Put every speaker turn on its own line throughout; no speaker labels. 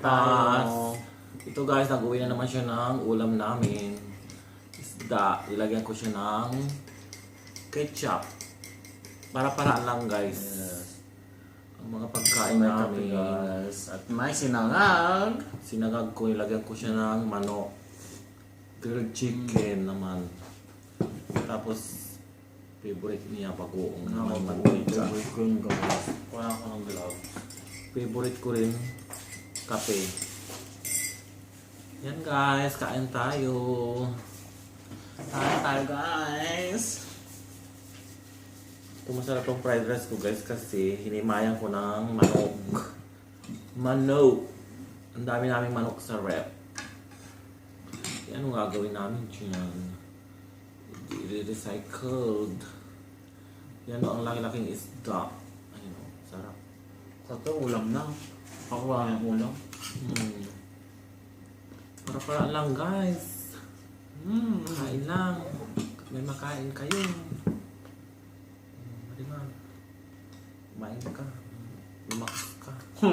tayo.
Ito guys, nag-uwi na naman siya ng ulam namin. Isda. Ilagyan ko siya ng ketchup. Para-paraan lang guys. Ang mga pagkain
May
namin.
kapigas. At may sinangag.
Sinagag ko, ilagyan ko siya ng manok. Grilled chicken naman. Tapos, favorite niya bagoong naman mantika.
Green guys. Kuha ako ng gloves.
Favorite ko rin, kape. Yan guys, kain tayo.
Kain tayo guys.
Ito masarap tong fried rice ko guys kasi hinimayan ko ng manok. Manok! Ang dami naming manok sa rep. Yan ang gagawin namin dyan. I-recycled. Yan ang laki-laking isda. Ayun o, sarap.
Ito ulam na. Wala yung ulam.
Hmm. Para-paraan lang guys.
Hmm.
Kain lang. May makain kayo. Hmm, Mariman. Kumain ka. Lumakas ka.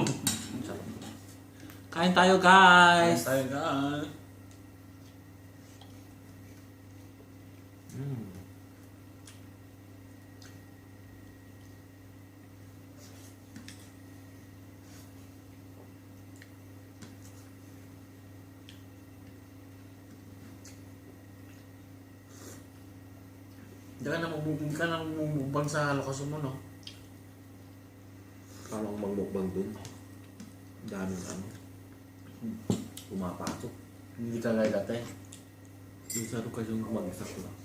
Kain tayo
Kain
guys.
tayo guys. Hindi ka na magbubog ka na magbubag sa lokasyon mo, no?
Parang magmukbang dun. Ang daming ano. Pumapasok.
Hindi ka gaya dati.
Yung sa lokasyon ko mag-isa ko lang.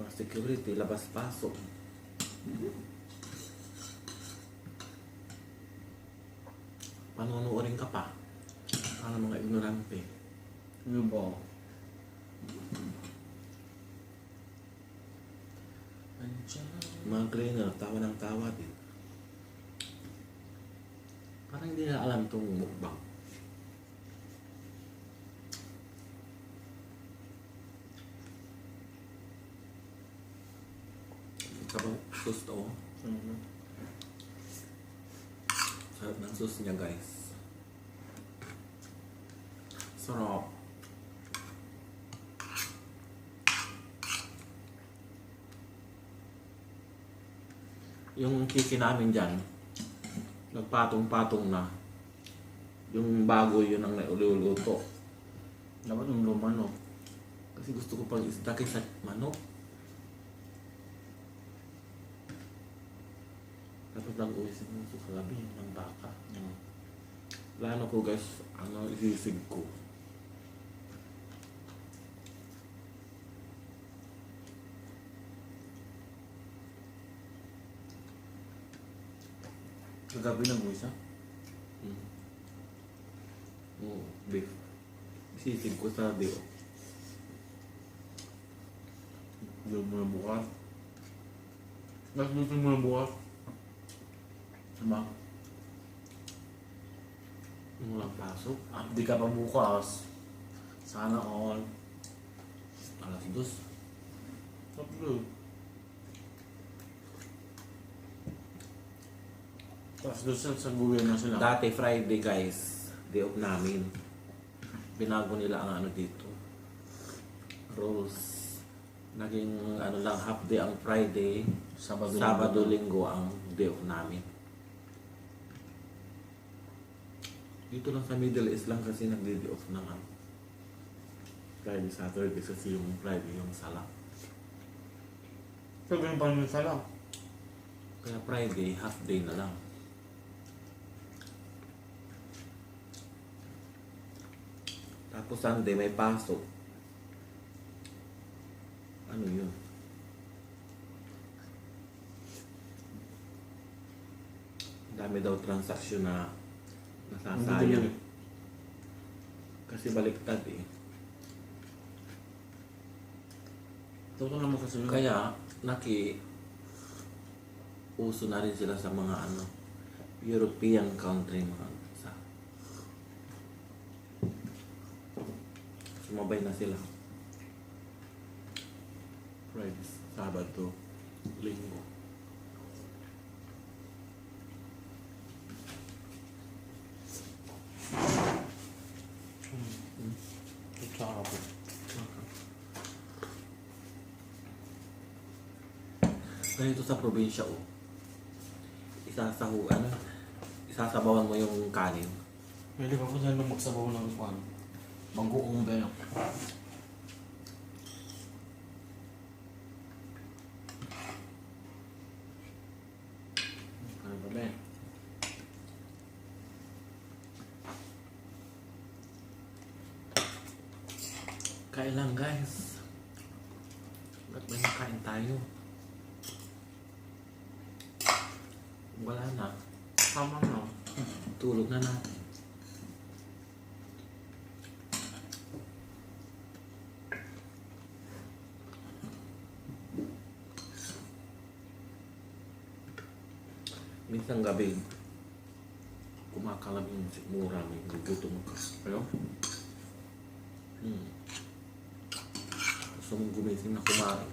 Mga security, labas-pasok. Panonoodin ka pa. Para mga ignorante.
Ano ba?
Mga cleaner, tawa ng tawa din. Parang hindi na alam itong mukbang. Kapag sauce to,
Mhm.
sarap ng sauce niya guys. Sarap. Yung kiki namin dyan, nagpatong-patong na. Yung bago yun ang naululuto.
Dapat yung luma, no?
Kasi gusto ko pang isda kaysa manok. Tapos nag-uwi si Muso kagabi ng baka.
Mm.
Plano ko guys, ano, isisig ko.
Kagabi ng isa.
Mm. Oo, beef. Isisig ko sa dio.
Hindi mo na bukas. Mas gusto mo na bukas. Diba?
Walang pasok.
Ah, di ka pa bukas. Sana all.
Alas dos.
Tatlo. Tapos doon sa, sa Google na sila.
Dati Friday guys, day off namin. Binago nila ang ano dito. Rules. Naging ano lang, half day ang Friday.
Sabado,
Sabado, linggo ang day off namin. Dito lang sa Middle East lang kasi nagde-day off ng ano. Friday, Saturday kasi yung Friday yung sala.
So, ganun pa rin sala.
Kaya Friday, half day na lang. Tapos Sunday may pasok. Ano yun? Dami daw transaksyon na nasasayang. Kasi baliktad eh.
Totoo naman kasi yun.
Kaya, naki uso na rin sila sa mga ano European country mga sumabay na sila. Friday, Sabado, Linggo. Mm. It's horrible. Ganito sa probinsya, oh. Isasahu, ano? Isasabawan mo yung kanin.
Pwede ba kung saan magsabaw ng kanin? Ba yun? Ano ba ba
lang, guys. Ba't may nakain tayo? Wala na.
Tama na.
Tulog na natin. Minsan gabi, kumakalam yung sigmura, may gugutom ka.
Ayo?
Hmm. Gusto mong gumising na kumain.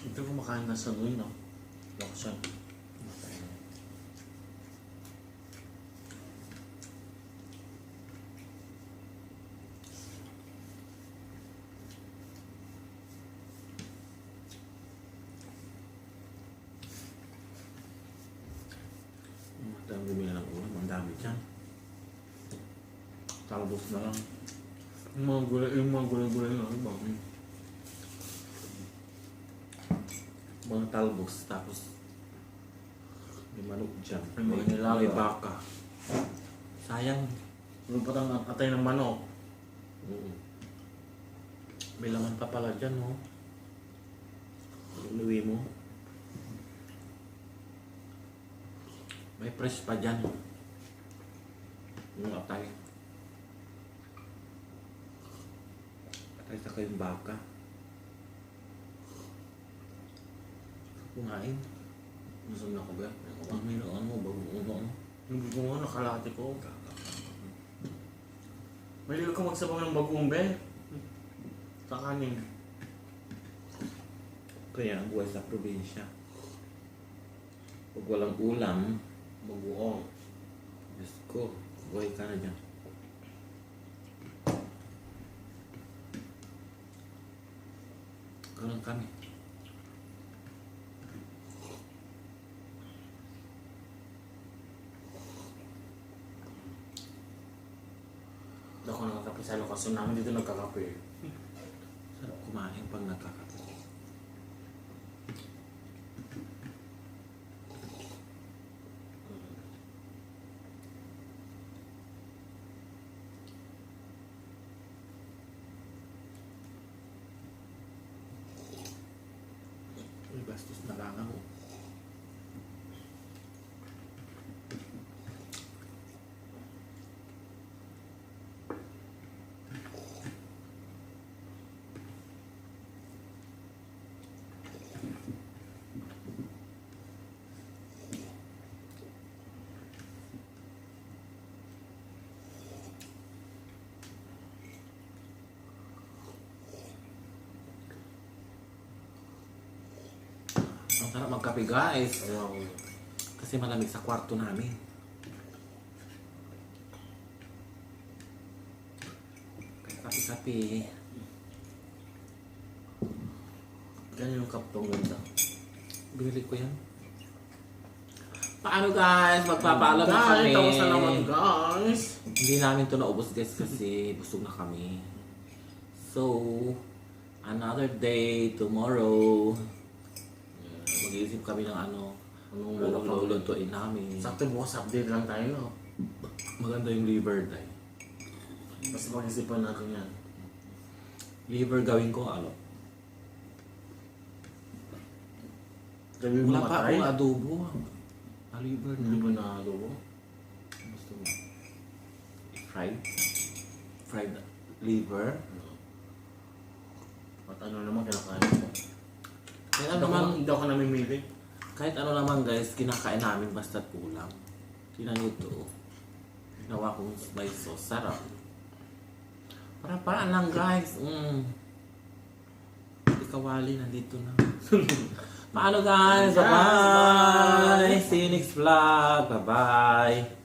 Ito kumakain na sa nuwi, no? Lako siya.
Madami bumili ng ulam, ang dami dyan. Talbos na lang.
Yung mga gulay, yung mga gulay-gulay na, ano ba?
Mga talbos, tapos may manok dyan.
May mga
May,
nilaga.
may baka. Sayang.
Yung patang atay ng manok.
Mm. May laman pa pala dyan, oh. Inuwi mo. May fresh pa dyan. Yung atay. Atay sa kayong baka. Kumain.
Gusto na ko ba?
Ang mayroon mo, bago ano.
Yung gusto mo, nakalati ko. Mahilig ko magsabaw ng bagoong be. Sa kanin.
Kaya ang buhay sa probinsya. Pag walang ulam,
Bagoong.
Diyos ko, buhay ka na dyan. Ganun kami.
Hindi ako nakakape sa lokasyon namin dito nagkakape.
Sarap kumain pag nagkakape. Uy, bastos na lang ako. Sarap magkape guys.
Ayaw.
Kasi malamig sa kwarto namin. Kape-kape.
Ganyan yung kaptong ganda.
Binili ko yan. Paano guys? Magpapaalam na kami.
Guys, naman guys.
Hindi namin to naubos guys kasi busog na kami. So, another day tomorrow. Mag-iisip kami ng ano,
Anong
lulutuin namin.
Sakto bukas update lang tayo, no?
Maganda yung liver day.
Basta pag-isipan natin yan.
Liver gawin ko ano?
Gabi mo
Wala pa
matay.
akong adobo. Ah, liver na.
Hindi ba na adobo?
Gusto mo? Fried? Fried liver?
At ano naman kinakain ko.
Kahit
Hindi
ano
ako,
naman,
hindi ako namimili.
kahit ano naman guys, kinakain namin basta't kulang. Tingnan nyo ito. Ginawa kong may sauce. Sarap. Para paraan lang guys. Mm. Ikawali nandito na. Paano guys? Bye-bye!
bye!
See you next vlog. Bye-bye!